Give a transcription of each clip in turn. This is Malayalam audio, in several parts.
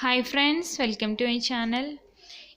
Hi friends welcome to my channel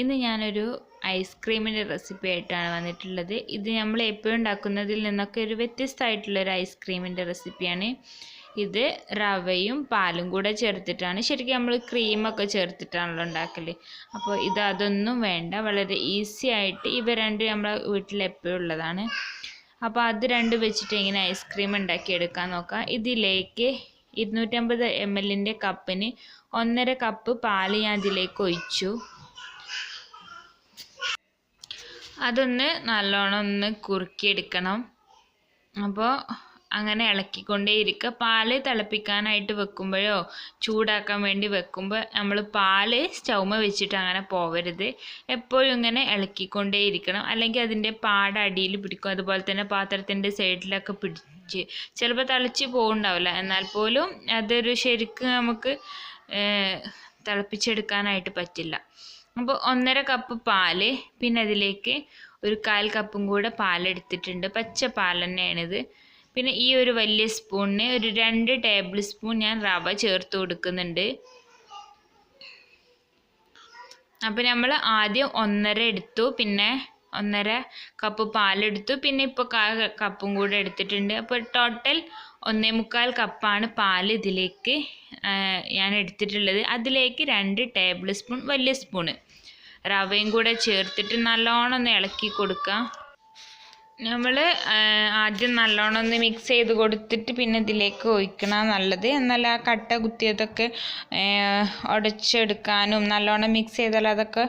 ഇന്ന് ഞാനൊരു ഐസ്ക്രീമിന്റെ റെസിപ്പി ആയിട്ടാണ് വന്നിട്ടുള്ളത്. ഇത് നമ്മൾ എപ്പോഴും ഉണ്ടാക്കുന്നതിൽ നിന്നൊക്കെ ഒരു വ്യത്യസ്തമായിട്ടുള്ളൊരു ഐസ്ക്രീമിന്റെ റെസിപ്പിയാണ് ഇത് റവയും പാലും കൂടെ ചേർത്തിട്ടാണ്. ശരിക്കും നമ്മൾ ക്രീമൊക്കെ ചേർത്തിട്ടാണല്ലോ ഉണ്ടാക്കൽ അപ്പോൾ ഇത് അതൊന്നും വേണ്ട. വളരെ ഈസി ആയിട്ട് ഇവ രണ്ട് നമ്മളെ വീട്ടിൽ എപ്പോഴും ഉള്ളതാണ്. അപ്പോൾ അത് രണ്ട് വെച്ചിട്ട് ഇങ്ങനെ ഐസ്ക്രീം ഉണ്ടാക്കിയെടുക്കാൻ നോക്കാം. ഇതിലേക്ക് ഇരുന്നൂറ്റമ്പത് എം എല്ലിന്റെ കപ്പിന് ഒന്നര കപ്പ് പാൽ ഞാൻ അതിലേക്ക് ഒഴിച്ചു. അതൊന്ന് നല്ലോണം ഒന്ന് കുറുക്കിയെടുക്കണം. അപ്പോൾ അങ്ങനെ ഇളക്കിക്കൊണ്ടേ ഇരിക്കുക പാൽ തിളപ്പിക്കാനായിട്ട് വെക്കുമ്പോഴോ ചൂടാക്കാൻ വേണ്ടി വെക്കുമ്പോൾ നമ്മൾ പാൽ സ്റ്റൗമ വെച്ചിട്ട് അങ്ങനെ പോവരുത്. എപ്പോഴും ഇങ്ങനെ ഇളക്കിക്കൊണ്ടേ ഇരിക്കണം അല്ലെങ്കിൽ അതിന്റെ പാട അടിയിൽ പിടിക്കും. അതുപോലെ തന്നെ പാത്രത്തിന്റെ സൈഡിലൊക്കെ പിടിച്ച് ചിലപ്പോൾ തിളച്ച് പോകുന്നുണ്ടാവില്ല എന്നാൽ പോലും അതൊരു ശരിക്കും നമുക്ക് തിളപ്പിച്ചെടുക്കാനായിട്ട് പറ്റില്ല. അപ്പോൾ ഒന്നര കപ്പ് പാൽ പിന്നെ അതിലേക്ക് ഒരു കാൽ കപ്പും കൂടെ പാലെടുത്തിട്ടുണ്ട്. പച്ച പാൽ തന്നെയാണിത്. പിന്നെ ഈ ഒരു വലിയ സ്പൂണിന് ഒരു രണ്ട് ടേബിൾ സ്പൂൺ ഞാൻ റവ ചേർത്ത് കൊടുക്കുന്നുണ്ട്. അപ്പോൾ നമ്മൾ ആദ്യം ഒന്നര എടുത്തു പിന്നെ ഒന്നര കപ്പ് പാലെടുത്തു. പിന്നെ ഇപ്പോൾ കാൽ കപ്പും കൂടെ എടുത്തിട്ടുണ്ട്. അപ്പോൾ ടോട്ടൽ ഒന്നേ മുക്കാൽ കപ്പാണ് പാൽ ഇതിലേക്ക് ഞാൻ എടുത്തിട്ടുള്ളത്. അതിലേക്ക് രണ്ട് ടേബിൾ സ്പൂൺ വലിയ സ്പൂണ്. റവയും കൂടെ ചേർത്തിട്ട് നല്ലോണം ഒന്ന് ഇളക്കി കൊടുക്കുക നമ്മൾ ആദ്യം നല്ലോണം ഒന്ന് മിക്സ് ചെയ്ത് കൊടുത്തിട്ട് പിന്നെ ഇതിലേക്ക് ഒഴിക്കണം നല്ലത്. എന്നാൽ ആ കട്ട കുത്തിയതൊക്കെ ഉടച്ചെടുക്കാനും നല്ലോണം മിക്സ് ചെയ്താൽ അതൊക്കെ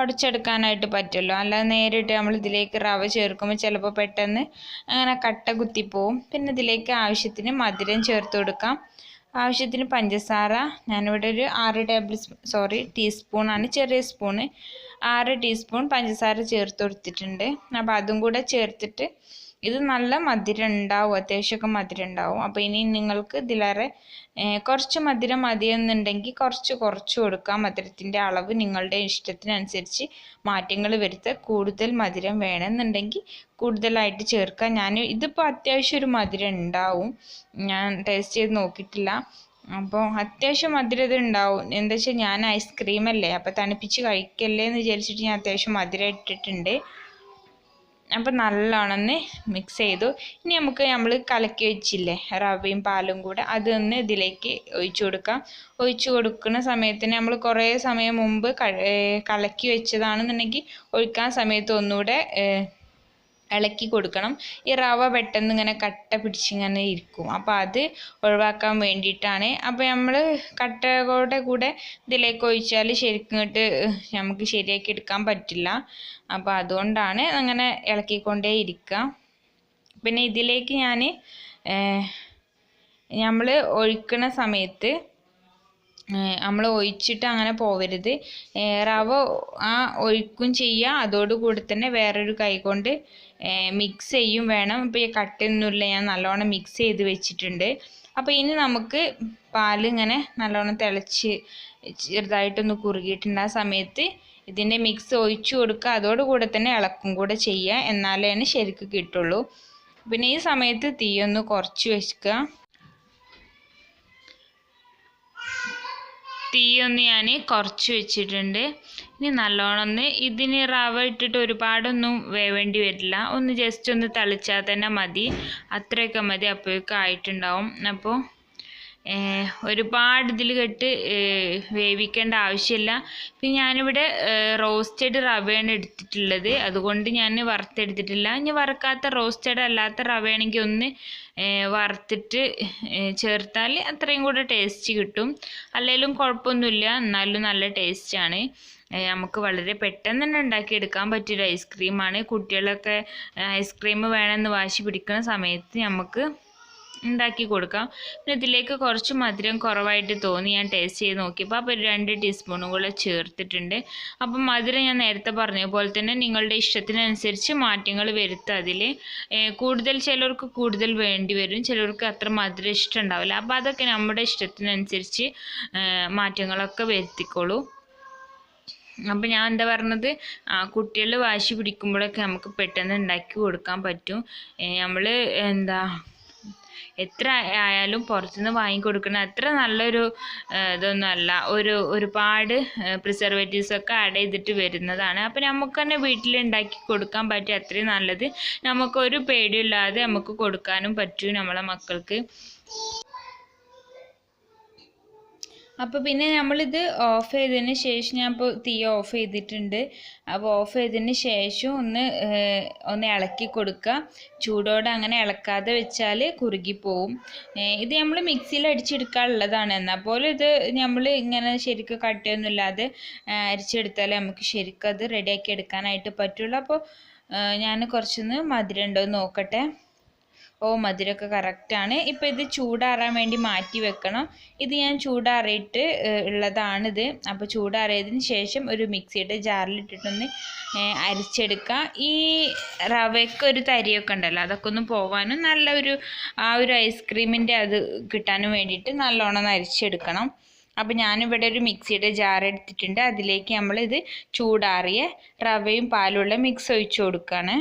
ഉടച്ചെടുക്കാനായിട്ട് പറ്റുമല്ലോ അല്ലാതെ നേരിട്ട് നമ്മൾ ഇതിലേക്ക് റവ ചേർക്കുമ്പോൾ ചിലപ്പോൾ പെട്ടെന്ന് അങ്ങനെ കട്ട കുത്തിപ്പോവും. പിന്നെ ഇതിലേക്ക് ആവശ്യത്തിന് മധുരം ചേർത്ത് കൊടുക്കാം. ആവശ്യത്തിന് പഞ്ചസാര ഞാനിവിടെ ഒരു ആറ് ടേബിൾ സോറി ടീസ്പൂണാണ് ചെറിയ സ്പൂണ് ആറ് ടീസ്പൂൺ പഞ്ചസാര ചേർത്ത് കൊടുത്തിട്ടുണ്ട്. അപ്പോൾ അതും കൂടെ ചേർത്തിട്ട് ഇത് നല്ല മധുരം ഉണ്ടാവും അത്യാവശ്യമൊക്കെ മധുരം ഉണ്ടാവും. അപ്പോൾ ഇനി നിങ്ങൾക്ക് ഇതിലേറെ കുറച്ച് മധുരം മതിയെന്നുണ്ടെങ്കിൽ കുറച്ച് കുറച്ച് കൊടുക്കാം മധുരത്തിന്റെ അളവ് നിങ്ങളുടെ ഇഷ്ടത്തിനനുസരിച്ച് മാറ്റങ്ങൾ വരുത്തുക കൂടുതൽ മധുരം വേണമെന്നുണ്ടെങ്കിൽ കൂടുതലായിട്ട് ചേർക്കാം ഞാൻ ഇതിപ്പോൾ അത്യാവശ്യം ഒരു മധുരം ഉണ്ടാവും. ഞാൻ ടേസ്റ്റ് ചെയ്ത് നോക്കിയിട്ടില്ല. അപ്പോൾ അത്യാവശ്യം മധുരം ഇത് ഉണ്ടാവും എന്താ വെച്ചാൽ ഞാൻ ഐസ്ക്രീം അല്ലേ അപ്പോൾ തണുപ്പിച്ച് കഴിക്കല്ലേ എന്ന് വിചാരിച്ചിട്ട് ഞാൻ അത്യാവശ്യം മധുരം ഇട്ടിട്ടുണ്ട് അപ്പോൾ നല്ലോണം മിക്സ് ചെയ്തു. ഇനി നമുക്ക് നമ്മൾ കലക്കി വെച്ചില്ലേ റവയും പാലും കൂടെ അതൊന്ന് ഇതിലേക്ക് ഒഴിച്ചു കൊടുക്കാം. ഒഴിച്ചു കൊടുക്കുന്ന സമയത്തിന് നമ്മൾ കുറേ സമയം മുമ്പ് കലക്കി വെച്ചതാണെന്നുണ്ടെങ്കിൽ ഒഴിക്കാൻ സമയത്ത് ഒന്നുകൂടെ ഇളക്കി കൊടുക്കണം. ഈ റവ പെട്ടെന്ന് ഇങ്ങനെ കട്ട പിടിച്ചിങ്ങനെ ഇരിക്കും. അപ്പോൾ അത് ഒഴിവാക്കാൻ വേണ്ടിയിട്ടാണ്. അപ്പോൾ നമ്മൾ കട്ടകളുടെ കൂടെ ഇതിലേക്ക് ഒഴിച്ചാൽ ശരിക്കും ഇങ്ങോട്ട് നമുക്ക് ശരിയാക്കി എടുക്കാൻ പറ്റില്ല. അപ്പോൾ അതുകൊണ്ടാണ് അങ്ങനെ ഇളക്കിക്കൊണ്ടേ ഇരിക്കുക പിന്നെ ഇതിലേക്ക് ഞാൻ നമ്മൾ ഒഴിക്കുന്ന സമയത്ത് നമ്മൾ ഒഴിച്ചിട്ട് അങ്ങനെ പോവരുത്. റവ ആ ഒഴിക്കും ചെയ്യുക അതോടുകൂടി തന്നെ വേറൊരു കൈ കൊണ്ട് മിക്സ് ചെയ്യും വേണം. ഇപ്പോൾ ഈ കട്ടയൊന്നുമില്ല. ഞാൻ നല്ലോണം മിക്സ് ചെയ്ത് വെച്ചിട്ടുണ്ട്. അപ്പോൾ ഇനി നമുക്ക് പാൽ ഇങ്ങനെ നല്ലോണം തിളച്ച് ചെറുതായിട്ടൊന്ന് കുറുകിയിട്ടുണ്ട് ആ സമയത്ത് ഇതിന്റെ മിക്സ് ഒഴിച്ചു കൊടുക്കുക. അതോടുകൂടെ തന്നെ ഇളക്കും കൂടെ ചെയ്യുക എന്നാലേ ശരിക്ക് കിട്ടുള്ളൂ. പിന്നെ ഈ സമയത്ത് തീയൊന്ന് കുറച്ച് വെക്കുക. തീയൊന്ന് ഞാൻ കുറച്ച് വെച്ചിട്ടുണ്ട്. ഇനി നല്ലോണം ഒന്ന് ഇതിന് റവ ഇട്ടിട്ട് ഒരുപാടൊന്നും വേവേണ്ടി വരില്ല. ഒന്ന് ജസ്റ്റ് ഒന്ന് തളിച്ചാൽ തന്നെ മതി. അത്രയൊക്കെ മതി. അപ്പോഴേക്കും ആയിട്ടുണ്ടാവും. അപ്പോൾ ഒരുപാട് ഇതിൽ കെട്ട് വേവിക്കേണ്ട ആവശ്യമില്ല. പിന്നെ ഞാനിവിടെ റോസ്റ്റഡ് റവയാണ് എടുത്തിട്ടുള്ളത്. അതുകൊണ്ട് ഞാൻ വറുത്തെടുത്തിട്ടില്ല. ഇനി വറുക്കാത്ത റോസ്റ്റഡ് അല്ലാത്ത റവയാണെങ്കിൽ ഒന്ന് വറുത്തിട്ട് ചേർത്താൽ അത്രയും കൂടെ ടേസ്റ്റ് കിട്ടും. അല്ലെങ്കിലും കുഴപ്പമൊന്നുമില്ല. എന്നാലും നല്ല ടേസ്റ്റാണ് നമുക്ക് വളരെ പെട്ടെന്ന് തന്നെ ഉണ്ടാക്കിയെടുക്കാൻ പറ്റിയൊരു ഐസ്ക്രീമാണ് കുട്ടികളൊക്കെ ഐസ്ക്രീം വേണമെന്ന് വാശി പിടിക്കുന്ന സമയത്ത് നമുക്ക് ഉണ്ടാക്കി കൊടുക്കാം. പിന്നെ ഇതിലേക്ക് കുറച്ച് മധുരം കുറവായിട്ട് തോന്നി. ഞാൻ ടേസ്റ്റ് ചെയ്ത് നോക്കിയപ്പോൾ അപ്പോൾ ഒരു രണ്ട് ടീസ്പൂണും കൂടെ ചേർത്തിട്ടുണ്ട്. അപ്പം മധുരം ഞാൻ നേരത്തെ പറഞ്ഞ പോലെ തന്നെ നിങ്ങളുടെ ഇഷ്ടത്തിനനുസരിച്ച് മാറ്റങ്ങൾ വരുത്തുക അതിൽ കൂടുതൽ ചിലർക്ക് കൂടുതൽ വേണ്ടി വരും. ചിലർക്ക് അത്ര മധുരം ഇഷ്ടം ഉണ്ടാവില്ല. അപ്പോൾ അതൊക്കെ നമ്മുടെ ഇഷ്ടത്തിനനുസരിച്ച് മാറ്റങ്ങളൊക്കെ വരുത്തിക്കോളൂ. അപ്പം ഞാൻ എന്താ പറഞ്ഞത്? കുട്ടികൾ വാശി പിടിക്കുമ്പോഴൊക്കെ നമുക്ക് പെട്ടെന്ന് ഉണ്ടാക്കി കൊടുക്കാൻ പറ്റും. നമ്മൾ എന്താ എത്ര ആയാലും പുറത്തുനിന്ന് വാങ്ങിക്കൊടുക്കുന്ന അത്ര നല്ലൊരു ഇതൊന്നുമല്ല. ഒരു ഒരുപാട് പ്രിസർവേറ്റീവ്സ് ഒക്കെ ആഡ് ചെയ്തിട്ട് വരുന്നതാണ്. അപ്പോൾ നമുക്ക് തന്നെ വീട്ടിൽ ഉണ്ടാക്കി കൊടുക്കാൻ പറ്റിയ അത്രയും നല്ലത്. നമുക്കൊരു പേടിയില്ലാതെ നമുക്ക് കൊടുക്കാനും പറ്റും നമ്മളെ മക്കൾക്ക്. അപ്പോൾ പിന്നെ നമ്മളിത് ഓഫ് ചെയ്തതിന് ശേഷം ഞാൻ ഇപ്പോൾ തീ ഓഫ് ചെയ്തിട്ടുണ്ട്. അപ്പോൾ ഓഫ് ചെയ്തതിന് ശേഷം ഒന്ന് ഒന്ന് ഇളക്കി കൊടുക്കുക. ചൂടോടെ അങ്ങനെ ഇളക്കാതെ വെച്ചാൽ കുറുകിപ്പോവും ഇത് നമ്മൾ മിക്സിയിൽ അടിച്ചെടുക്കാനുള്ളതാണ്. എന്നാൽ പോലും ഇത് നമ്മൾ ഇങ്ങനെ ശരിക്കും കട്ടയൊന്നുമില്ലാതെ അരിച്ചെടുത്താലേ നമുക്ക് ശരിക്കും അത് റെഡിയാക്കി എടുക്കാനായിട്ട് പറ്റുള്ളൂ. അപ്പോൾ ഞാൻ കുറച്ചൊന്ന് മധുരം ഉണ്ടോ നോക്കട്ടെ. ഓ മധുരമൊക്കെ കറക്റ്റാണ് ഇപ്പോൾ ഇത് ചൂടാറാൻ വേണ്ടി മാറ്റി വെക്കണം. ഇത് ഞാൻ ചൂടാറിയിട്ട് ഉള്ളതാണിത്. അപ്പോൾ ചൂടാറിയതിന് ശേഷം ഒരു മിക്സിയുടെ ജാറിലിട്ടിട്ടൊന്ന് അരിച്ചെടുക്കുക ഈ റവയ്ക്ക് ഒരു തരിയൊക്കെ ഉണ്ടല്ലോ അതൊക്കെ ഒന്ന് പോകാനും നല്ല ഒരു ആ ഒരു ഐസ്ക്രീമിന്റെ അത് കിട്ടാനും വേണ്ടിയിട്ട് നല്ലോണം അരിച്ചെടുക്കണം. അപ്പോൾ ഞാനിവിടെ ഒരു മിക്സിയുടെ ജാർ എടുത്തിട്ടുണ്ട്. അതിലേക്ക് നമ്മളിത് ചൂടാറിയ റവയും പാലുള്ള മിക്സ് ഒഴിച്ചു കൊടുക്കുകയാണ്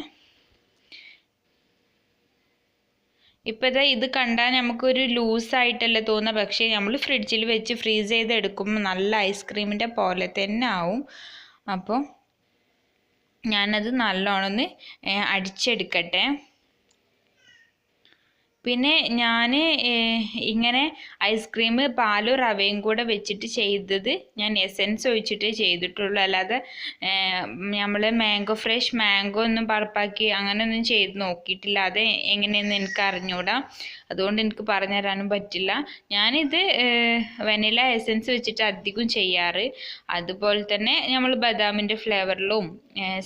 ഇപ്പോൾ ഇതാ ഇത് കണ്ടാൽ നമുക്കൊരു ലൂസായിട്ടല്ലേ തോന്നുക പക്ഷേ നമ്മൾ ഫ്രിഡ്ജിൽ വെച്ച് ഫ്രീസ് ചെയ്ത് എടുക്കുമ്പോൾ നല്ല ഐസ്ക്രീമിന്റെ പോലെ തന്നെ ആവും. അപ്പോൾ ഞാനത് നല്ലോണം ഒന്ന് അടിച്ചെടുക്കട്ടെ. പിന്നെ ഞാൻ ഇങ്ങനെ ഐസ്ക്രീം പാലും റവയും കൂടെ വെച്ചിട്ട് ചെയ്തത് ഞാൻ എസെൻസ് ഒഴിച്ചിട്ട് ചെയ്തിട്ടുള്ളൂ. അല്ലാതെ നമ്മൾ മാംഗോ ഫ്രഷ് മാംഗോ ഒന്നും പറപ്പാക്കി അങ്ങനെയൊന്നും ചെയ്ത് നോക്കിയിട്ടില്ല. അത് എങ്ങനെയെന്ന് എനിക്ക് അറിഞ്ഞൂടാ. അതുകൊണ്ട് എനിക്ക് പറഞ്ഞു തരാനും പറ്റില്ല. ഞാനിത് വെനില എസെൻസ് വെച്ചിട്ട് അധികം ചെയ്യാറ്. അതുപോലെ തന്നെ നമ്മൾ ബദാമിന്റെ ഫ്ലേവറിലും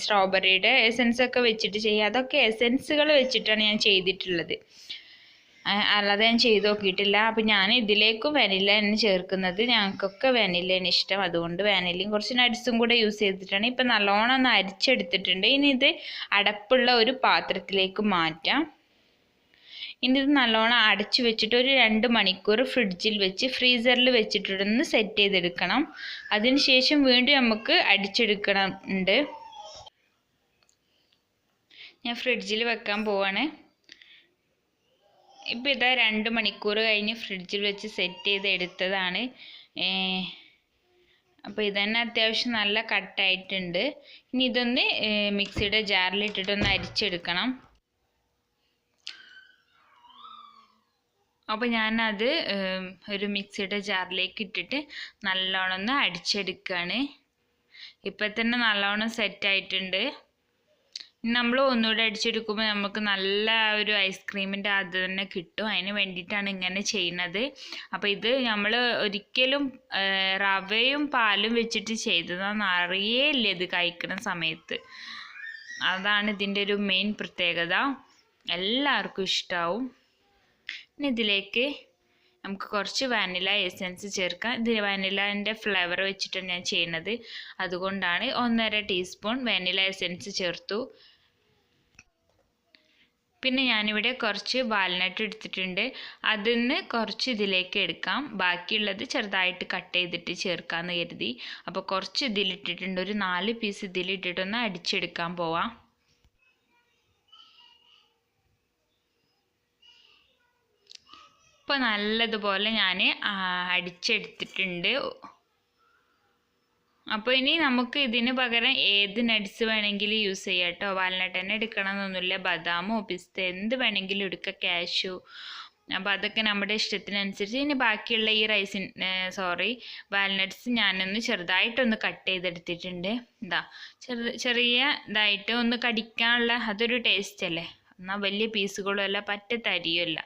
സ്ട്രോബെറിയുടെ എസെൻസ് ഒക്കെ വെച്ചിട്ട് ചെയ്യുക അതൊക്കെ എസെൻസുകൾ വെച്ചിട്ടാണ് ഞാൻ ചെയ്തിട്ടുള്ളത്. അല്ലാതെ ഞാൻ ചെയ്ത് നോക്കിയിട്ടില്ല. അപ്പം ഞാൻ ഇതിലേക്കും വാനില തന്നെ ചേർക്കുന്നത് ഞങ്ങൾക്കൊക്കെ വാനിലയാണ് ഇഷ്ടം. അതുകൊണ്ട് വാനിലയും കുറച്ച് നട്സും കൂടെ യൂസ് ചെയ്തിട്ടാണ് ഇപ്പം നല്ലോണം ഒന്ന് അരിച്ചെടുത്തിട്ടുണ്ട്. ഇനി ഇത് അടപ്പുള്ള ഒരു പാത്രത്തിലേക്ക് മാറ്റാം. ഇനി ഇത് നല്ലോണം അടച്ചു വെച്ചിട്ട് ഒരു രണ്ട് മണിക്കൂർ ഫ്രിഡ്ജിൽ വെച്ച് ഫ്രീസറിൽ വെച്ചിട്ടൊന്ന് സെറ്റ് ചെയ്തെടുക്കണം. അതിനുശേഷം വീണ്ടും നമുക്ക് അടിച്ചെടുക്കണം. ഉണ്ട്. ഞാൻ ഫ്രിഡ്ജിൽ വെക്കാൻ പോവാണ്. ഇപ്പം ഇതാ രണ്ട് മണിക്കൂർ കഴിഞ്ഞ് ഫ്രിഡ്ജിൽ വെച്ച് സെറ്റ് ചെയ്ത് എടുത്തതാണ്. അപ്പോൾ ഇതന്നെ അത്യാവശ്യം നല്ല കട്ടായിട്ടുണ്ട് ഇനി ഇതൊന്ന് മിക്സിയുടെ ജാറിലിട്ടിട്ടൊന്ന് അരിച്ചെടുക്കണം. അപ്പോൾ ഞാനത് ഒരു മിക്സിയുടെ ജാറിലേക്ക് ഇട്ടിട്ട് നല്ലോണം ഒന്ന് അടിച്ചെടുക്കുകയാണ് ഇപ്പം തന്നെ നല്ലോണം സെറ്റ് ആയിട്ടുണ്ട്. നമ്മൾ ഒന്നുകൂടെ അടിച്ചെടുക്കുമ്പോൾ നമുക്ക് നല്ല ഒരു ഐസ്ക്രീമിന്റെ അത് തന്നെ കിട്ടും. അതിന് വേണ്ടിയിട്ടാണ് ഇങ്ങനെ ചെയ്യുന്നത്. അപ്പോൾ ഇത് നമ്മൾ ഒരിക്കലും റവയും പാലും വെച്ചിട്ട് ചെയ്തതെന്ന് അറിയേയില്ല ഇത് കഴിക്കുന്ന സമയത്ത്. അതാണ് ഇതിന്റെ ഒരു മെയിൻ പ്രത്യേകത. എല്ലാവർക്കും ഇഷ്ടമാവും ഇനി ഇതിലേക്ക് നമുക്ക് കുറച്ച് വാനില എസെൻസ് ചേർക്കാം. ഇത് വാനിലന്റെ ഫ്ലേവർ വെച്ചിട്ടാണ് ഞാൻ ചെയ്യുന്നത്. അതുകൊണ്ടാണ് ഒന്നര ടീസ്പൂൺ വാനില എസെൻസ് ചേർത്തു. പിന്നെ ഞാനിവിടെ കുറച്ച് വാൽനട്ട് എടുത്തിട്ടുണ്ട്. അതിൽ നിന്ന് കുറച്ച് ഇതിലേക്ക് എടുക്കാം. ബാക്കിയുള്ളത് ചെറുതായിട്ട് കട്ട് ചെയ്തിട്ട് ചേർക്കാമെന്ന് കരുതി. അപ്പോൾ കുറച്ച് ഇതിലിട്ടിട്ടുണ്ട്. ഒരു നാല് പീസ് ഇതിലിട്ടിട്ടൊന്ന് അടിച്ചെടുക്കാൻ പോവാം. ഇപ്പോൾ നല്ലതുപോലെ ഞാൻ അടിച്ചെടുത്തിട്ടുണ്ട്. അപ്പോൾ ഇനി നമുക്ക് ഇതിന് പകരം ഏത് നട്ട്സ് വേണമെങ്കിലും യൂസ് ചെയ്യാം കേട്ടോ വാൽനട്ട് തന്നെ എടുക്കണമെന്നൊന്നുമില്ല. ബദാമോ പിസ്ത എന്ത് വേണമെങ്കിലും എടുക്കാം. കാഷ്യൂ അപ്പോൾ അതൊക്കെ നമ്മുടെ ഇഷ്ടത്തിനനുസരിച്ച് ഇനി ബാക്കിയുള്ള ഈ റൈസിൻ സോറി വാൽനട്ട്സ് ഞാനൊന്ന് ചെറുതായിട്ടൊന്ന് കട്ട് ചെയ്തെടുത്തിട്ടുണ്ട്. എന്താ ചെറു ചെറിയ ഇതായിട്ട് ഒന്ന് കടിക്കാനുള്ള അതൊരു ടേസ്റ്റ് അല്ലേ? എന്നാൽ വലിയ പീസുകളും അല്ല പറ്റ തരിയുമല്ല.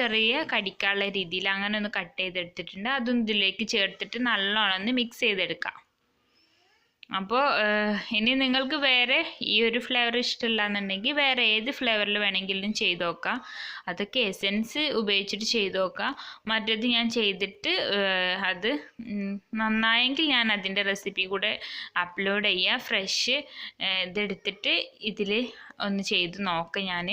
ചെറിയ കടിക്കാനുള്ള രീതിയിൽ അങ്ങനെ ഒന്ന് കട്ട് ചെയ്തെടുത്തിട്ടുണ്ട്. അതും ഇതിലേക്ക് ചേർത്തിട്ട് നല്ലോണം ഒന്ന് മിക്സ് ചെയ്തെടുക്കാം. അപ്പോൾ ഇനി നിങ്ങൾക്ക് വേറെ ഈ ഒരു ഫ്ലേവർ ഇഷ്ടമില്ല എന്നുണ്ടെങ്കിൽ വേറെ ഏത് ഫ്ലേവറിൽ വേണമെങ്കിലും ചെയ്ത് നോക്കാം. അതൊക്കെ എസെൻസ് ഉപയോഗിച്ചിട്ട് ചെയ്ത് നോക്കാം. മറ്റേത് ഞാൻ ചെയ്തിട്ട് അത് നന്നായെങ്കിൽ ഞാൻ അതിന്റെ റെസിപ്പി കൂടെ അപ്ലോഡ് ചെയ്യുക ഫ്രഷ് ഇതെടുത്തിട്ട് ഇതിൽ ഒന്ന് ചെയ്ത് നോക്കാം ഞാൻ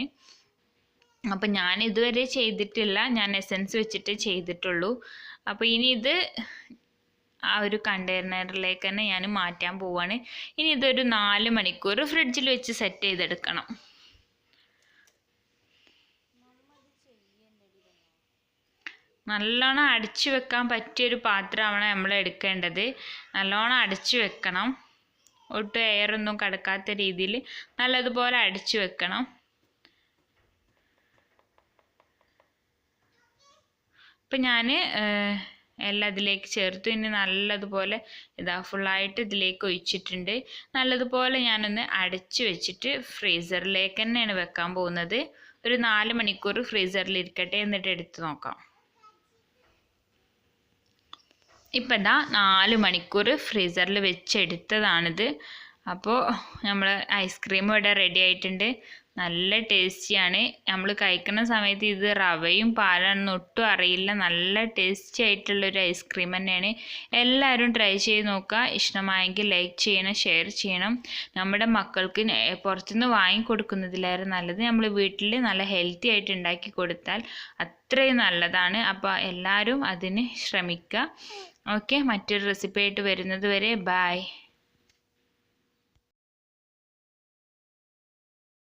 അപ്പം ഞാൻ ഇതുവരെ ചെയ്തിട്ടില്ല. ഞാൻ എസെൻസ് വെച്ചിട്ട് ചെയ്തിട്ടുള്ളൂ. അപ്പോൾ ഇനി ഇത് ആ ഒരു കണ്ടെയ്നറിലേക്ക് തന്നെ ഞാൻ മാറ്റാൻ പോവാണ്. ഇനി ഇതൊരു നാല് മണിക്കൂർ ഫ്രിഡ്ജിൽ വെച്ച് സെറ്റ് ചെയ്തെടുക്കണം. നല്ലോണം അടിച്ചു വെക്കാൻ പറ്റിയൊരു പാത്രമാണ് നമ്മൾ എടുക്കേണ്ടത്. നല്ലോണം അടിച്ചു വെക്കണം. ഒട്ടും എയറൊന്നും കടക്കാത്ത രീതിയിൽ നല്ലതുപോലെ അടിച്ചു വെക്കണം. ഇപ്പം ഞാൻ എല്ലാം ഇതിലേക്ക് ചേർത്തു. ഇനി നല്ലതുപോലെ ഇതാ ഫുള്ളായിട്ട് ഇതിലേക്ക് ഒഴിച്ചിട്ടുണ്ട്. നല്ലതുപോലെ ഞാനൊന്ന് അടച്ചു വെച്ചിട്ട് ഫ്രീസറിലേക്ക് തന്നെയാണ് വെക്കാൻ പോകുന്നത്. ഒരു നാല് മണിക്കൂർ ഫ്രീസറിൽ ഇരിക്കട്ടെ എന്നിട്ട് എടുത്ത് നോക്കാം. ഇപ്പം ഇതാ നാല് മണിക്കൂർ ഫ്രീസറിൽ വെച്ചെടുത്തതാണിത് അപ്പോൾ നമ്മൾ ഐസ്ക്രീം ഇവിടെ റെഡി ആയിട്ടുണ്ട്. നല്ല ടേസ്റ്റിയാണ്. നമ്മൾ കഴിക്കുന്ന സമയത്ത് ഇത് റവയും പാലാണെന്ന് ഒട്ടും അറിയില്ല. നല്ല ടേസ്റ്റി ആയിട്ടുള്ളൊരു ഐസ്ക്രീം തന്നെയാണ്. എല്ലാവരും ട്രൈ ചെയ്ത് നോക്കുക. ഇഷ്ടമായെങ്കിൽ ലൈക്ക് ചെയ്യണം ഷെയർ ചെയ്യണം. നമ്മുടെ മക്കൾക്ക് പുറത്തുനിന്ന് വാങ്ങിക്കൊടുക്കുന്നതിലേറെ നല്ലത്. നമ്മൾ വീട്ടിൽ നല്ല ഹെൽത്തി ആയിട്ട് ഉണ്ടാക്കി കൊടുത്താൽ അത്രയും നല്ലതാണ്. അപ്പോൾ എല്ലാവരും അതിന് ശ്രമിക്കുക. ഓക്കെ മറ്റൊരു റെസിപ്പി ആയിട്ട് വരുന്നത് വരെ ബായ്